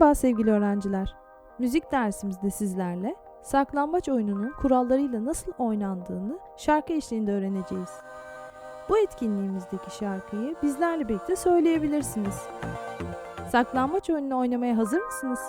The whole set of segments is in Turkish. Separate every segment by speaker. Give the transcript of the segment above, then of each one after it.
Speaker 1: Merhaba sevgili öğrenciler. Müzik dersimizde sizlerle saklambaç oyununun kurallarıyla nasıl oynandığını şarkı eşliğinde öğreneceğiz. Bu etkinliğimizdeki şarkıyı bizlerle birlikte söyleyebilirsiniz. Saklambaç oyununu oynamaya hazır mısınız?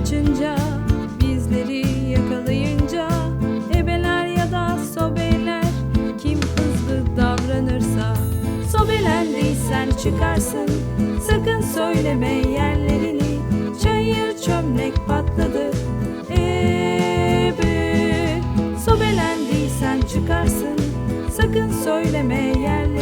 Speaker 1: Açınca bizleri yakalayınca ebeler ya da sobeler kim hızlı davranırsa sobelendiysen çıkarsın. Sakın söyleme yerlerini çayır çömlek patladı. Ebe Sobelendiysen çıkarsın. Sakın söyleme yerlerini